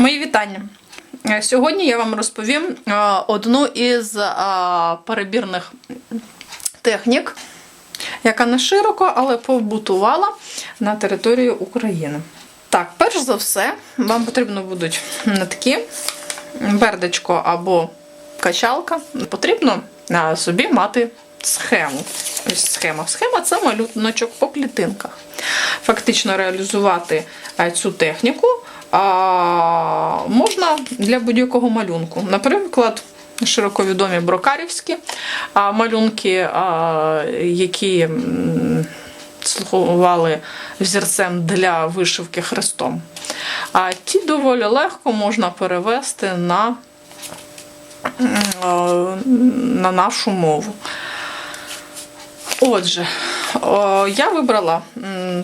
Мої вітання. Е, Сьогодні я вам розповім е, одну із е, перебірних технік, яка не широко, але побутувала на території України. Так, перш за все, вам потрібно будуть нитки, бердечко або качалка. Потрібно собі мати схему. Ось схема. Схема це малюночок по клітинках. Фактично реалізувати цю техніку а, можна для будь-якого малюнку. Наприклад, широко відомі брокарівські малюнки, які слугували взірцем для вишивки хрестом. А ті доволі легко можна перевести на, на нашу мову. Отже, я вибрала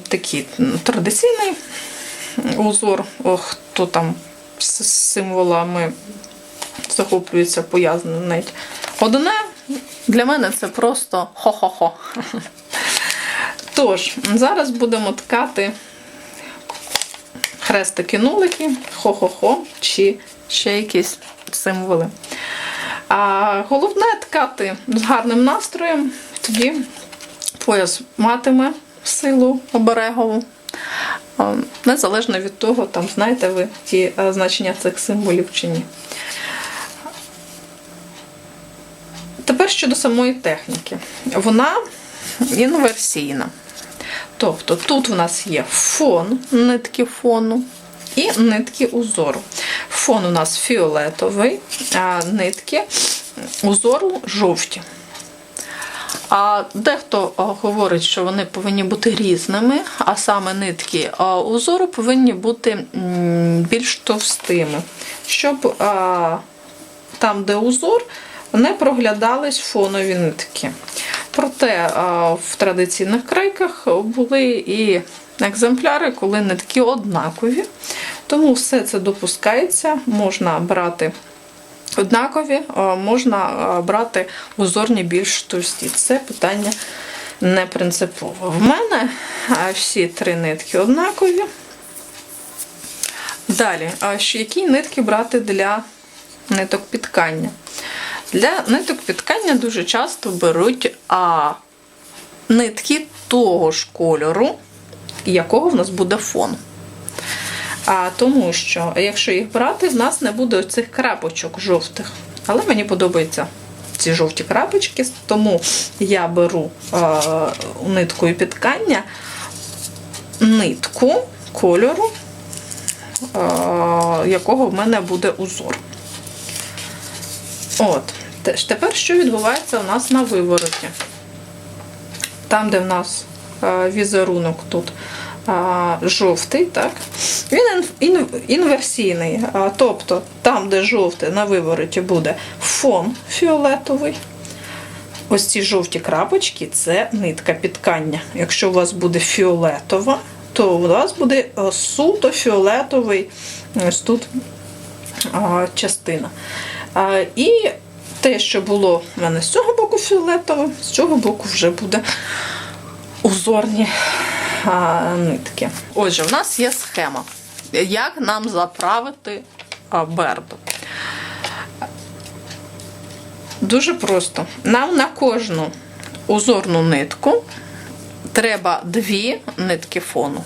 такий традиційний узор, хто там з символами захоплюється, пояснено навіть. Одне для мене це просто хо-хо-хо. Тож, зараз будемо ткати хрестики-нулики, хо-хо-хо, чи ще якісь символи. А головне ткати з гарним настроєм, тоді пояс матиме силу оберегову. Незалежно від того, там знаєте ви ті е, значення цих символів чи ні. Тепер щодо самої техніки. Вона інверсійна. Тобто тут у нас є фон, нитки фону і нитки узору. Фон у нас фіолетовий, а нитки узору жовті. А дехто говорить, що вони повинні бути різними, а саме нитки узору повинні бути більш товстими, щоб там, де узор, не проглядались фонові нитки. Проте в традиційних крайках були і екземпляри, коли нитки однакові, тому все це допускається, можна брати однакові, можна брати узорні більш товсті. Це питання не принципово. В мене всі три нитки однакові. Далі, які нитки брати для ниток підкання? Для ниток підкання дуже часто беруть а, нитки того ж кольору, якого в нас буде фон. А, тому що, якщо їх брати, в нас не буде оцих крапочок жовтих. Але мені подобаються ці жовті крапочки, тому я беру а, ниткою підкання нитку кольору, а, якого в мене буде узор. От. Тепер що відбувається у нас на вивороті? Там, де в нас е, візерунок тут е, жовтий, так? він ін- ін- інверсійний. А, Тобто там, де жовте на вивороті буде фон фіолетовий. Ось ці жовті крапочки це нитка підкання. Якщо у вас буде фіолетова, то у вас буде е, суто фіолетовий ось тут а, частина. А, і те, що було в мене з цього боку фіолетове, з цього боку вже буде узорні а, нитки. Отже, в нас є схема, як нам заправити берду. Дуже просто. Нам на кожну узорну нитку треба дві нитки фону.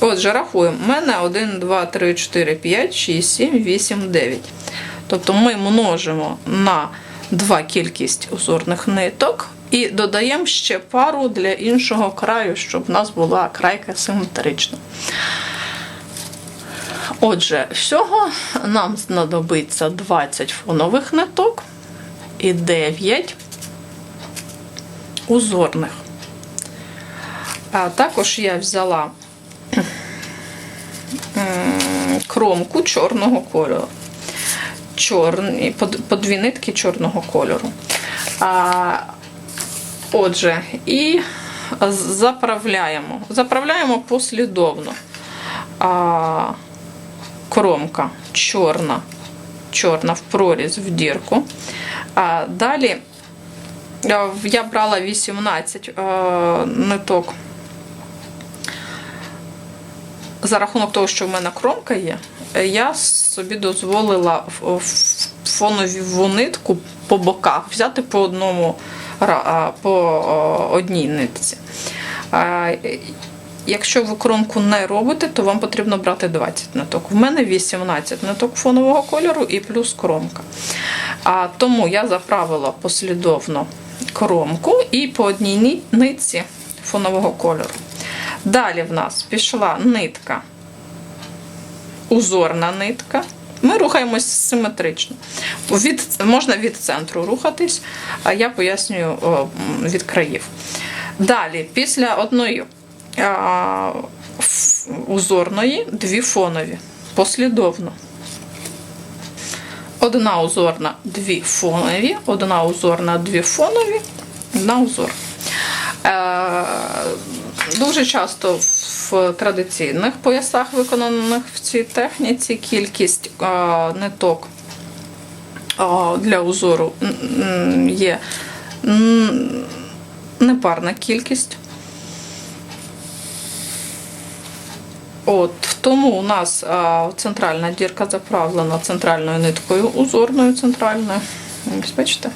Отже, рахуємо. У мене 1, 2, 3, 4, 5, 6, 7, 8, 9. Тобто ми множимо на 2 кількість узорних ниток і додаємо ще пару для іншого краю, щоб в нас була крайка симетрична. Отже, всього нам знадобиться 20 фонових ниток і 9 узорних. А також я взяла кромку чорного кольору. Чорні, по дві нитки чорного кольору. А, отже, і заправляємо. Заправляємо послідовно. А, кромка чорна, чорна в проріз в дірку. А, далі я брала 18 е, ниток за рахунок того, що в мене кромка є, я собі дозволила фонову нитку по боках взяти по одному по одній нитці. Якщо ви кромку не робите, то вам потрібно брати 20 ниток. В мене 18 ниток фонового кольору і плюс кромка. А тому я заправила послідовно кромку і по одній нитці фонового кольору. Далі в нас пішла нитка, узорна нитка. Ми рухаємось симетрично. Від, можна від центру рухатись, а я пояснюю від країв. Далі, після одної а, узорної, дві фонові. Послідовно. Одна узорна, дві фонові, одна узорна, дві фонові, одна узорна. Е, дуже часто в традиційних поясах, виконаних в цій техніці, кількість ниток для узору є непарна кількість. От, тому у нас а, центральна дірка заправлена центральною ниткою, узорною центральною. Бачите?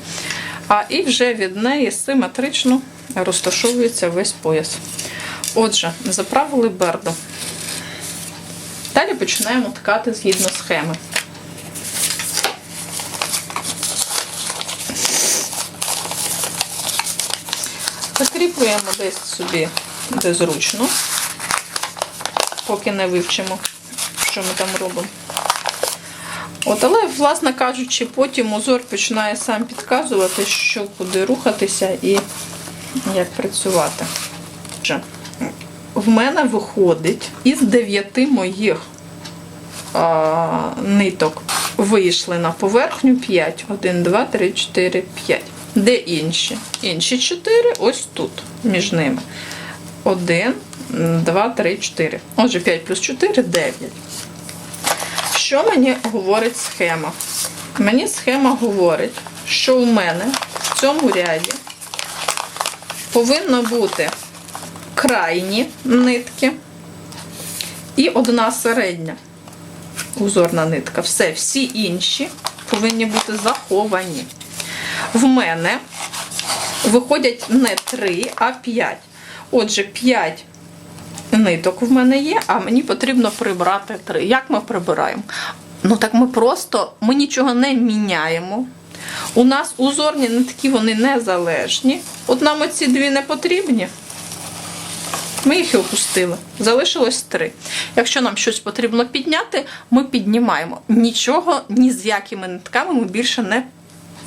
А і вже від неї симетрично розташовується весь пояс. Отже, заправили берду. Далі починаємо ткати згідно схеми. Закріплюємо десь собі, де зручно поки не вивчимо, що ми там робимо. От, але, власне кажучи, потім узор починає сам підказувати, що куди рухатися і як працювати. В мене виходить із дев'яти моїх а, ниток вийшли на поверхню 5. 1, 2, 3, 4, 5. Де інші? Інші 4 ось тут, між ними. 1, 2, 3, 4. Отже, 5 плюс 4 9. Що мені говорить схема? Мені схема говорить, що у мене в цьому ряді повинно бути крайні нитки і одна середня узорна нитка. Все, всі інші повинні бути заховані. В мене виходять не 3, а 5. Отже, 5 ниток в мене є, а мені потрібно прибрати 3. Як ми прибираємо? Ну так ми просто ми нічого не міняємо. У нас узорні нитки вони незалежні. От нам оці дві не потрібні. Ми їх і опустили. Залишилось три. Якщо нам щось потрібно підняти, ми піднімаємо. Нічого ні з якими нитками ми більше не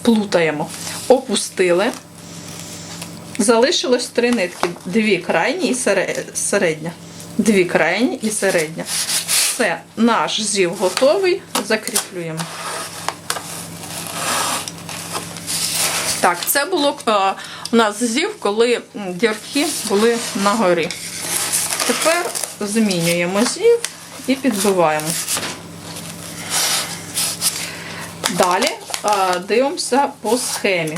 плутаємо. Опустили. Залишилось три нитки: дві крайні і сере- середня. Дві крайні і середня. Все, наш зів готовий. Закріплюємо. Так, це було е, у нас зів, коли дірки були на горі. Тепер змінюємо зів і підбиваємо. Далі дивимося по схемі.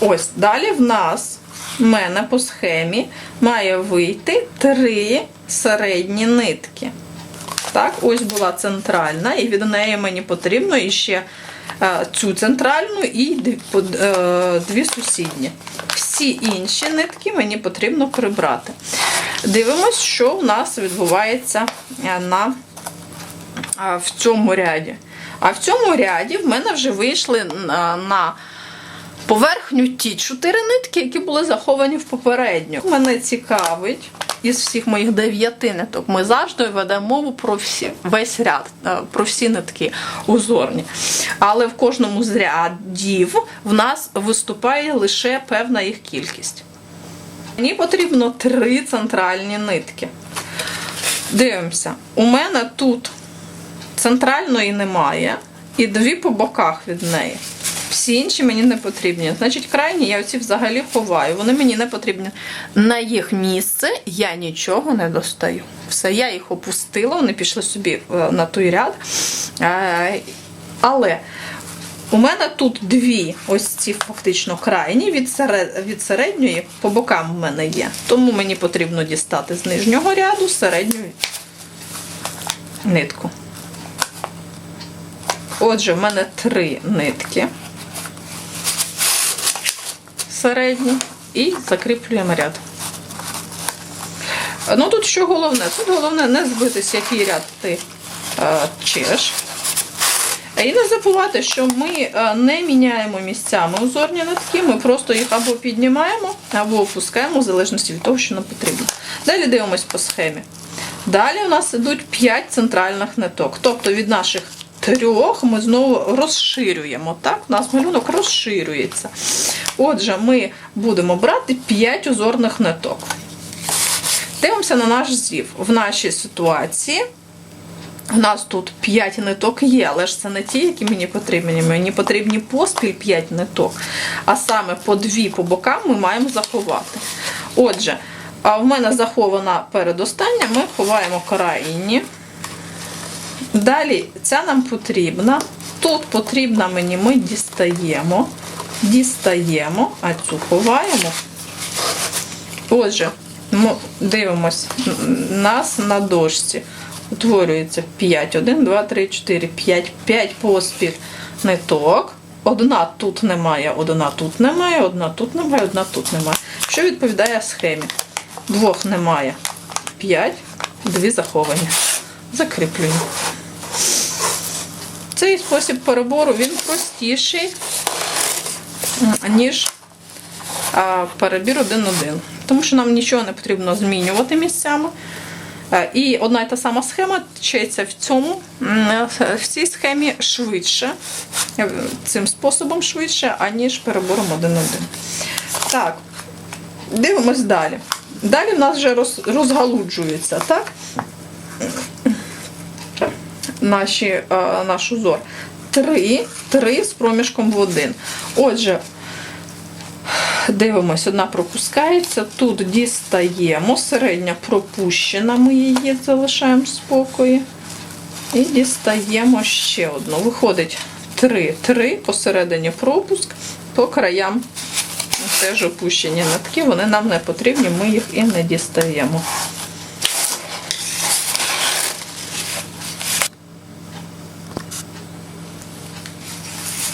Ось, далі в нас, в мене по схемі, має вийти три середні нитки. Так, ось була центральна, і від неї мені потрібно іще е, цю центральну і е, дві сусідні. Всі інші нитки мені потрібно прибрати. Дивимось, що у нас відбувається е, на, е, в цьому ряді. А в цьому ряді в мене вже вийшли на, на поверхню ті чотири нитки, які були заховані в попередню. Мене цікавить із всіх моїх дев'яти ниток. Ми завжди ведемо мову про всі, весь ряд, е, про всі нитки узорні. Але в кожному з рядів в нас виступає лише певна їх кількість. Мені потрібно три центральні нитки. Дивимося, у мене тут центральної немає, і дві по боках від неї. Всі інші мені не потрібні. Значить, крайні я оці взагалі ховаю. Вони мені не потрібні. На їх місце я нічого не достаю. Все, я їх опустила, вони пішли собі е, на той ряд. Е, Але У мене тут дві, ось ці фактично крайні, від, серед, від середньої по бокам в мене є. Тому мені потрібно дістати з нижнього ряду середню нитку. Отже, в мене три нитки середні і закріплюємо ряд. Ну тут що головне? Тут головне не збитись, який ряд ти е, чеш. І не забувати, що ми е, не міняємо місцями узорні нитки, ми просто їх або піднімаємо, або опускаємо, в залежності від того, що нам потрібно. Далі дивимось по схемі. Далі у нас йдуть 5 центральних ниток. Тобто від наших трьох ми знову розширюємо. Так? У нас малюнок розширюється. Отже, ми будемо брати 5 узорних ниток. Дивимося на наш зів. В нашій ситуації у нас тут 5 ниток є, але ж це не ті, які мені потрібні. Мені потрібні поспіль 5 ниток, а саме по 2 по бокам ми маємо заховати. Отже, в мене захована передостання, ми ховаємо крайні. Далі ця нам потрібна. Тут потрібна мені, ми дістаємо, дістаємо, а цю ховаємо. Отже, ми дивимось, нас на дошці утворюється 5, 1, 2, 3, 4, 5, 5 поспіль ниток. Одна тут немає, одна тут немає, одна тут немає, одна тут немає. Що відповідає схемі? Двох немає 5, дві заховані. Закріплюємо. Цей спосіб перебору він простіший, ніж перебір 1-1. Тому що нам нічого не потрібно змінювати місцями. Е, І одна і та сама схема тчеться в цьому, в цій схемі швидше, е, цим способом швидше, аніж перебором 1-1. Так, дивимось далі. Далі в нас вже роз, розгалуджується, так? Наші, е, наш узор. Три, три з проміжком в один. Отже, Дивимось, одна пропускається, тут дістаємо, середня пропущена, ми її залишаємо в спокої. І дістаємо ще одну. Виходить 3, 3, посередині пропуск, по краям теж опущені нитки, вони нам не потрібні, ми їх і не дістаємо.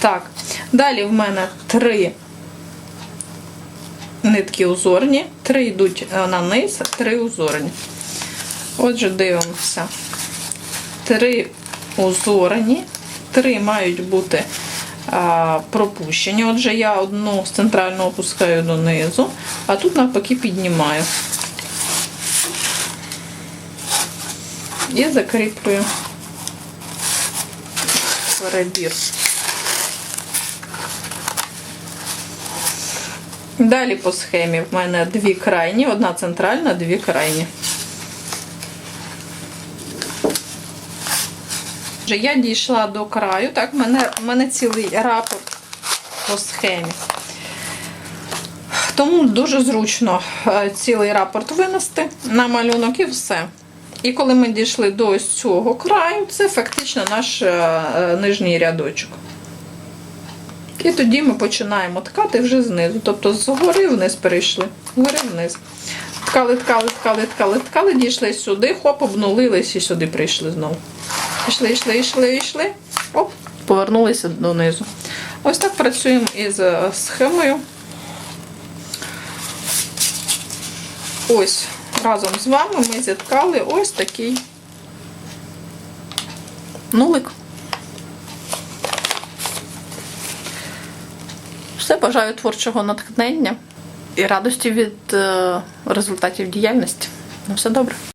Так, далі в мене 3 нитки узорні, три йдуть е, на низ, три узорні. Отже, дивимося. Три узорені, три мають бути а, пропущені. Отже, я одну з центрального опускаю донизу, а тут навпаки піднімаю. І закріплюю перебір. Далі по схемі в мене дві крайні, одна центральна, дві крайні. Я дійшла до краю, так, в мене, в мене цілий рапорт по схемі. Тому дуже зручно е, цілий рапорт винести на малюнок і все. І коли ми дійшли до ось цього краю, це фактично наш е, е, нижній рядочок. І тоді ми починаємо ткати вже знизу. Тобто згори вниз перейшли, згори вниз. Ткали, ткали, ткали, ткали, ткали, дійшли сюди, хоп, обнулились і сюди прийшли знову. Йшли, йшли, йшли, йшли. Оп, повернулися донизу. Ось так працюємо із е, схемою. Ось, разом з вами ми зіткали ось такий нулик. Все бажаю творчого натхнення і радості від е, результатів діяльності. На все добре.